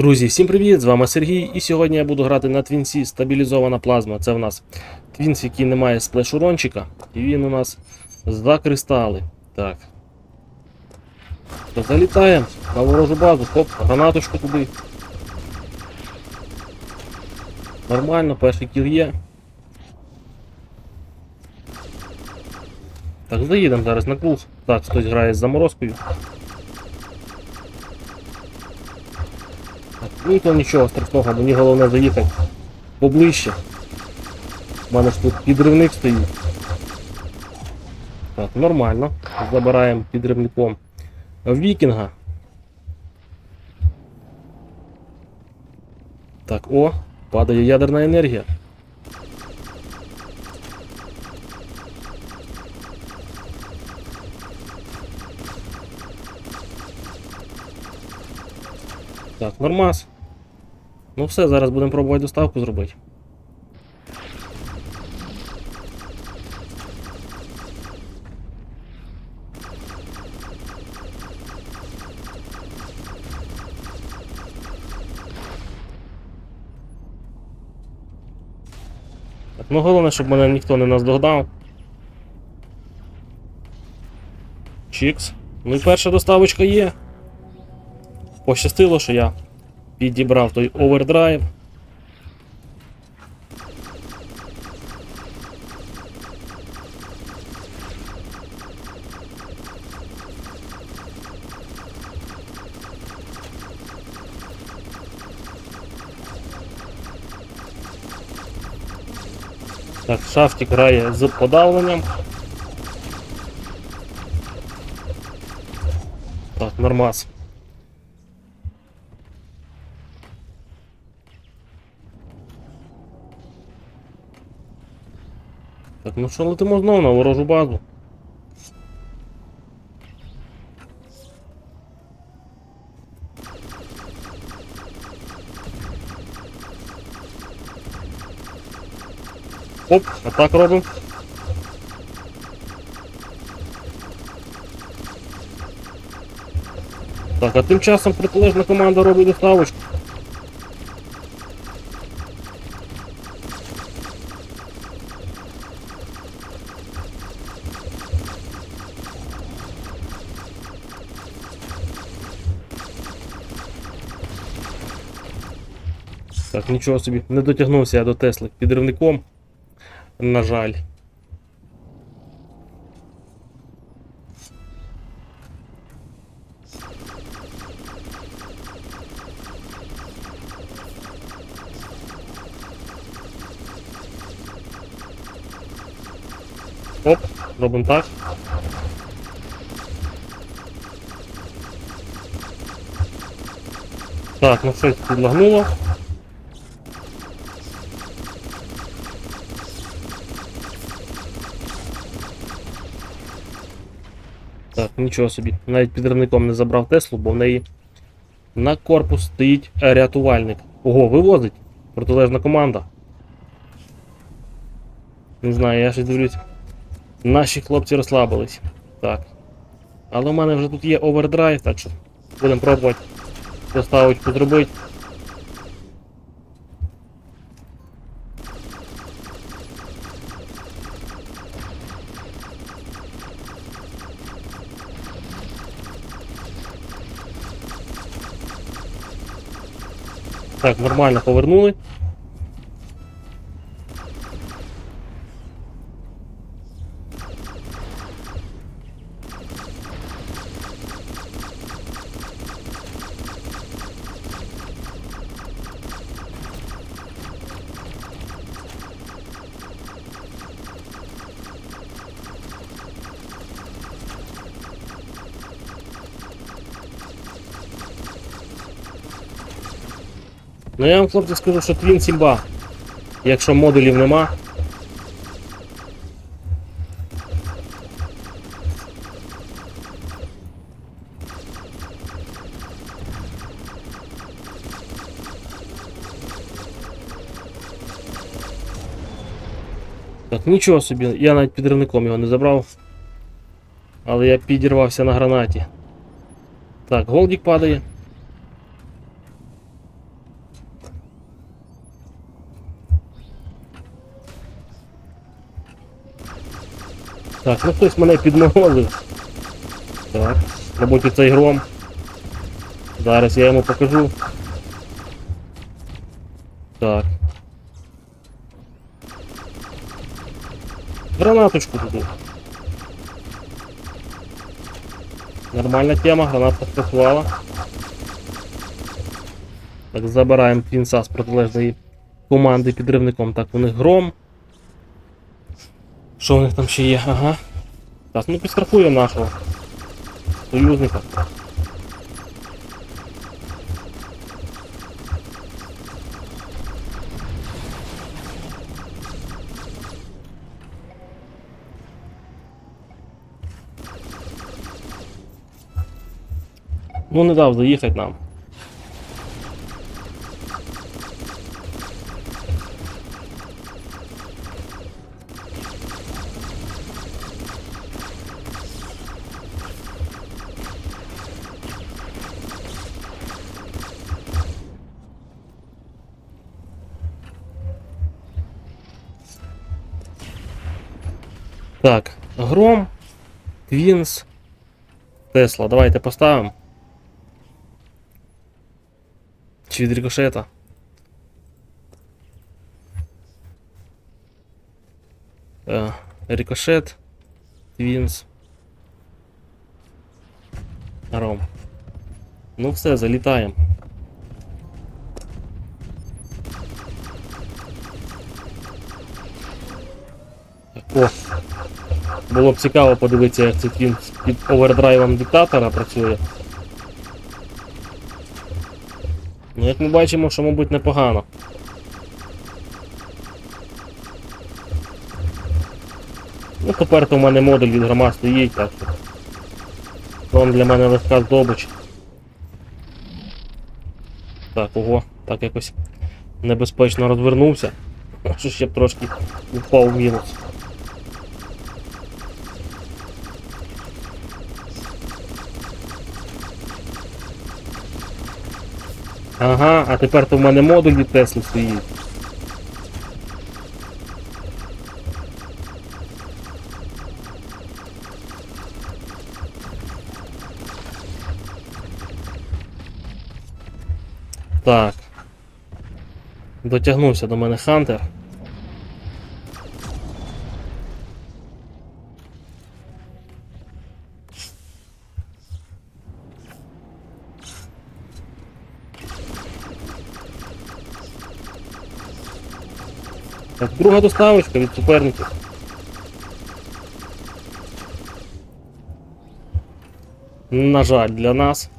Друзі, всім привіт! З вами Сергій, і сьогодні я буду грати на твінсі стабілізована плазма. Це в нас твінс, який не має сплеш-урончика, і він у нас за кристали. Так. Залітаємо на ворожу базу, хоп, гранаточку туди. Нормально, перший кіл є. Так, заїдемо зараз на круг. Так, хтось грає з заморозкою. Ну то нічого страшного, мені головне заїхати поближче. У мене ж тут підривник стоїть. Так, нормально. Забираємо підривником вікінга. Так, о, падає ядерна енергія. Так, нормас. Ну все, зараз будемо пробувати доставку зробити. Так, ну головне, щоб мене ніхто не наздогнав. Чікс. Ну і перша доставочка є. Пощастило, що я підібрав той овердрайв. Так, шафтик грає з подавленням. Так, нормас. Так, ну що летимо знову на ворожу базу. Оп, атак робимо. Так, а тим часом протилежна команда робить доставочку. Нічого собі, не дотягнувся я до Тесли підривником. На жаль. Оп, робимо так. Так, ну щось підлагнуло. Так, нічого собі. Навіть підривником не забрав Теслу, бо в неї на корпус стоїть рятувальник. Ого, вивозить. Протилежна команда. Не знаю, я щось дивлюсь. Наші хлопці розслабились. Так. Але у мене вже тут є овердрайв, так що будемо пробувати доставочку зробити. Так, нормально повернули. Ну я вам, хлопці, скажу, що твін сімба. Якщо модулів нема. Так, нічого собі, я навіть підривником його не забрав. Але я підірвався на гранаті. Так, голдік падає. Так, ну хтось мене підмовив. Так, мабуть, цей гром. Зараз я йому покажу. Так. Гранаточку туди. Нормальна тема, гранатка спрацювала. Так, забираємо кінця з протилежної команди підривником. Так, у них гром. Що у них там ще є? Ага. Так, ну підстрахуємо нашого союзника. Ну не дав заїхати нам. Так, Гром, Твінс, Тесла. Давайте поставимо. Чи від рикошета? Е, Рикошет, Твінс. Ром. Ну все, залітаємо. О, було б цікаво подивитися, як цей твін під овердрайвом диктатора працює. Ну, як ми бачимо, що, мабуть, непогано. Ну, тепер то в мене модуль від грома стоїть, так що. Вам для мене легка здобич. Так, ого, так якось небезпечно розвернувся. Що ще б трошки впав в мінус. Ага, а тепер то в мене модуль від Тесли стоїть. Так. Дотягнувся до мене Хантер. Друга доставочка від суперників. На жаль, для нас.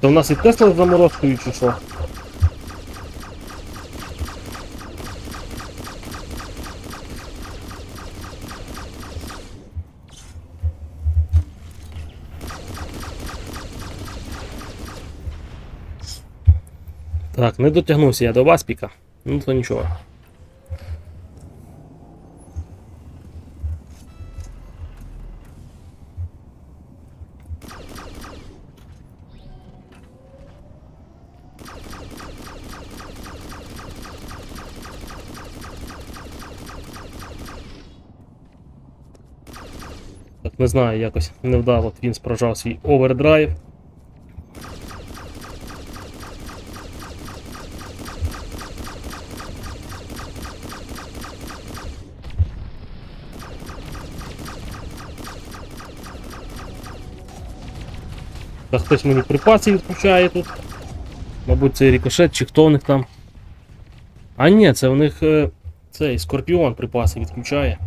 То в нас і Тесла з заморозкою чи що? Так, не дотягнувся я до Васпіка. Ну то нічого. Не знаю, якось невдало він прожав свій овердрайв. Та хтось мені припаси відключає тут. Мабуть, це рикошет чи хто у них там. А ні, це у них е, цей скорпіон припаси відключає.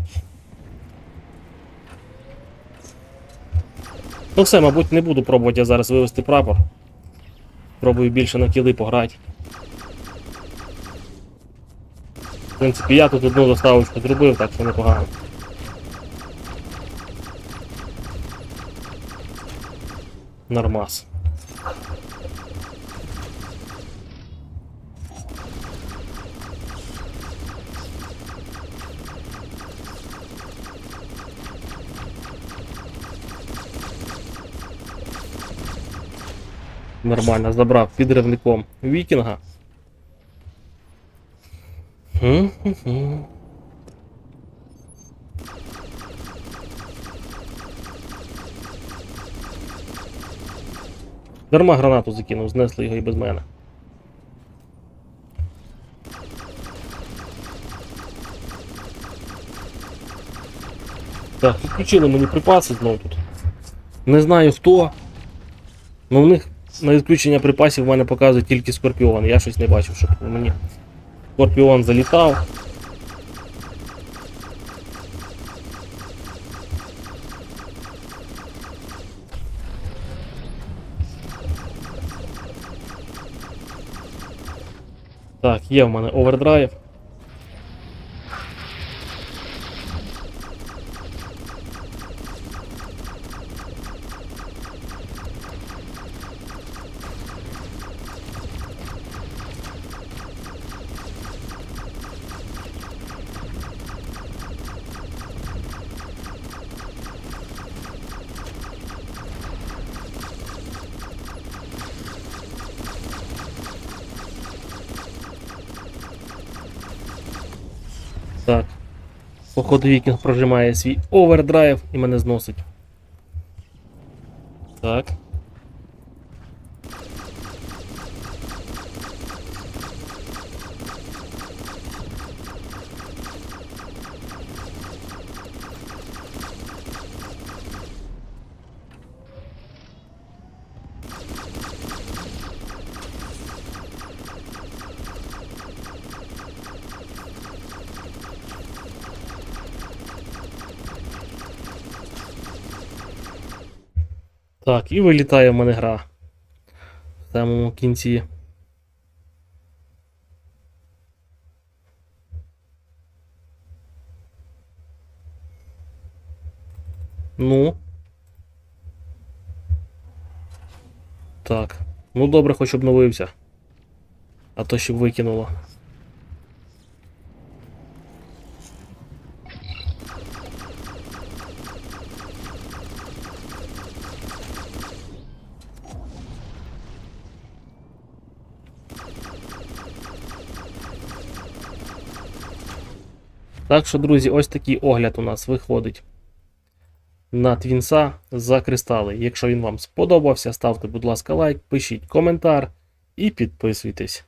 Ну все, мабуть, не буду пробувати я зараз вивести прапор. Пробую більше на кіли пограти. В принципі, я тут одну доставочку зробив, так що непогано. Нормас. Нормально, забрав підривником вікінга. Хм-хм-хм. Дарма гранату закинув, знесли його і без мене. Так, підключили мені припаси знову тут. Не знаю хто. Ну в них на відключення припасів в мене показує тільки Скорпіон. Я щось не бачив, щоб мені Скорпіон залітав. Так, є в мене овердрайв. Так. Походу вікінг прожимає свій овердрайв і мене зносить. Так. Так, і вилітає в мене гра. В самому кінці. Ну. Так. Ну добре, хоч обновився. А то ще б викинуло. Так що, друзі, ось такий огляд у нас виходить на твінса за кристали. Якщо він вам сподобався, ставте, будь ласка, лайк, пишіть коментар і підписуйтесь.